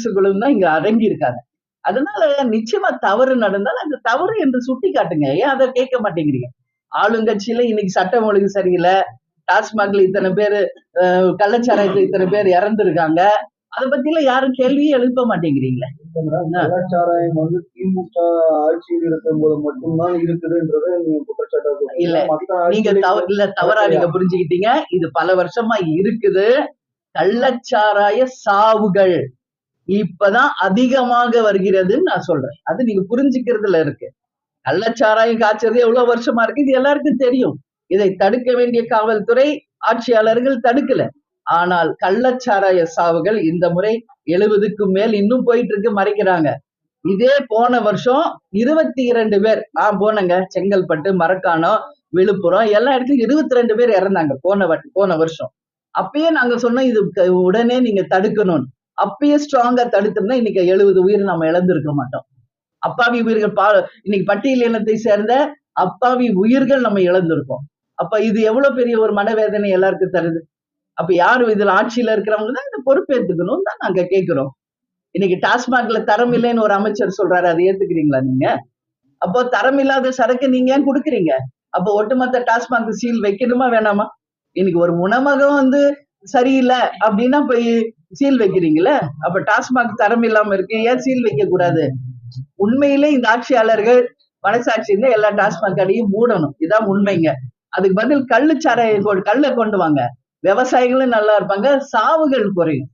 அரசுகளும் தான் இங்க அடங்கி இருக்காங்க அதனால நிச்சயமா தவறு நடந்தால் அந்த தவறு என்று சுட்டி காட்டுங்க ஏன் அதை கேட்க மாட்டேங்கிறீங்க? ஆளுங்கட்சியில இன்னைக்கு சட்டம் ஒழுங்கு சரியில்லை. டாஸ்மாக்ல இத்தனை பேர் கள்ளச்சாராயத்துல இத்தனை பேர் இறந்துருக்காங்க. அதை பத்திலாம் யாரும் கேள்வியே எழுப்ப மாட்டேங்கிறீங்களே? கலாச்சாரம் வந்து திமுக ஆட்சியில் இருக்கும் போது மட்டும்தான் இருக்குதுன்றதை இல்ல, நீங்க இல்ல தவறா நீங்க புரிஞ்சுக்கிட்டீங்க. இது பல வருஷமா இருக்குது. கள்ளச்சாராய சாவுகள். இப்பதான் அதிகமாக வருகிறதுன்னு நான் சொல்றேன். அது நீங்க புரிஞ்சுக்கிறதுல இருக்கு. கள்ளச்சாராயம் காய்ச்சது எவ்வளவு வருஷமா இருக்கு? இது எல்லாருக்கும் தெரியும். இதை தடுக்க வேண்டிய காவல்துறை ஆட்சியாளர்கள் தடுக்கல. ஆனால் கள்ளச்சாராய சாவுகள் இந்த முறை எழுபதுக்கும் மேல் இன்னும் போயிட்டு இருக்கு மறைக்கிறாங்க. இதே போன வருஷம் இருபத்தி இரண்டு பேர் நான் போனேங்க. செங்கல்பட்டு மரக்காணம் விழுப்புரம் எல்லா இடத்துலயும் இருபத்தி ரெண்டு பேர் இறந்தாங்க போன வாட்டி போன வருஷம். அப்பயே நாங்க சொன்னோம் இது உடனே நீங்க தடுக்கணும்னு. அப்பயே ஸ்ட்ராங்கா தடுத்திருந்தா இன்னைக்கு எழுபது உயிர் நம்ம இழந்திருக்க மாட்டோம். அப்பாவி உயிர்கள் பா இன்னைக்கு பட்டியல் இனத்தை சேர்ந்த அப்பாவி உயிர்கள் நம்ம இழந்திருக்கோம். அப்ப இது எவ்வளவு பெரிய ஒரு மனவேதனை எல்லாருக்கும் தருது. அப்ப யாரு இதுல ஆட்சியில இருக்கிறவங்க தான் இந்த பொறுப்பேற்றுக்கணும் தான் நாங்க கேட்கிறோம். இன்னைக்கு டாஸ்மாக்ல தரம் இல்லைன்னு ஒரு அமைச்சர் சொல்றாரு அதை ஏத்துக்கிறீங்களா நீங்க? அப்போ தரம் இல்லாத சரக்கு நீங்க ஏன் கொடுக்குறீங்க? அப்போ ஒட்டுமொத்த டாஸ்மாக் சீல் வைக்கணுமா வேணாமா? இன்னைக்கு ஒரு உணவகம் வந்து சரியில்லை அப்படின்னா போய் சீல் வைக்கிறீங்களே? அப்ப டாஸ்மாக் தரம் இல்லாம இருக்கு. ஏன் சீல் வைக்க கூடாது உண்மையிலே இந்த ஆட்சியாளர்கள் மனசாட்சி இருந்தா எல்லா டாஸ்மாக் கடையும் மூடணும். இதான் உண்மைங்க. அதுக்கு பதில் கல்லு சாராயம் கல்லை கொண்டு வாங்க. விவசாயிகளும் நல்லா இருப்பாங்க. சாவுகள் குறையும்.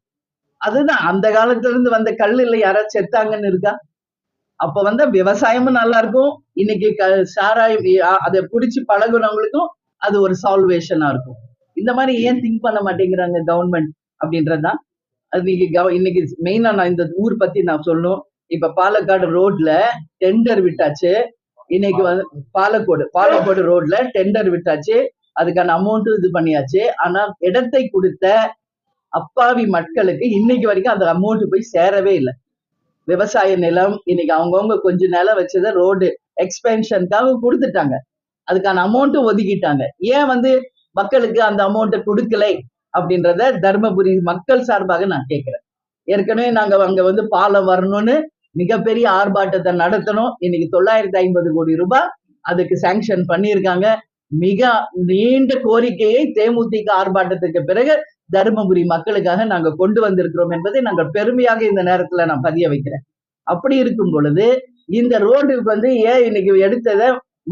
அதுதான். அந்த காலத்துல இருந்து வந்த கல்லுல யாராவது செத்தாங்கன்னு இருக்கா? அப்ப வந்து விவசாயமும் நல்லா இருக்கும். இன்னைக்கு க சாராயம் அதை பிடிச்சி பழகுனவங்களுக்கும் அது ஒரு சால்வேஷனா இருக்கும். இந்த மாதிரி ஏன் திங்க் பண்ண மாட்டேங்கிறாங்க கவர்மெண்ட் அப்படின்றதுதான். அது இன்னைக்கு கவ இன்னைக்கு மெயினா நான் இந்த ஊர் பத்தி நான் சொல்லணும். இப்ப பாலக்காடு ரோட்ல டெண்டர் விட்டாச்சு. இன்னைக்கு வந்து பாலக்கோடு பாலக்கோடு ரோட்ல டெண்டர் விட்டாச்சு. அதுக்கான அமௌண்ட் இது பண்ணியாச்சு. ஆனா இடத்தை கொடுத்த அப்பாவி மக்களுக்கு இன்னைக்கு வரைக்கும் அந்த அமௌண்ட் போய் சேரவே இல்லை. விவசாய நிலம் இன்னைக்கு அவங்கவுங்க கொஞ்ச நிலம் வச்சதை ரோடு எக்ஸ்பென்ஷனுக்காக கொடுத்துட்டாங்க. அதுக்கான அமௌண்ட்டும் ஒதுக்கிட்டாங்க. ஏன் வந்து மக்களுக்கு அந்த அமௌண்ட்டை கொடுக்கலை? அப்படின்றத தர்மபுரி மக்கள் சார்பாக நான் கேட்கிறேன். ஏற்கனவே நாங்கள் அங்கே வந்து பாலம் வரணும்னு மிகப்பெரிய ஆர்ப்பாட்டத்தை நடத்தணும். இன்னைக்கு தொள்ளாயிரத்தி ஐம்பது கோடி ரூபாய் அதுக்கு சாங்ஷன் பண்ணியிருக்காங்க. மிக நீண்ட கோரிக்கையை தேமுதிக ஆர்ப்பாட்டத்துக்கு பிறகு தருமபுரி மக்களுக்காக நாங்க கொண்டு வந்திருக்கிறோம் என்பதை நாங்கள் பெருமையாக இந்த நேரத்துல நான் பதிய வைக்கிறேன். அப்படி இருக்கும் பொழுது இந்த ரோடுக்கு வந்து ஏன் இன்னைக்கு எடுத்ததை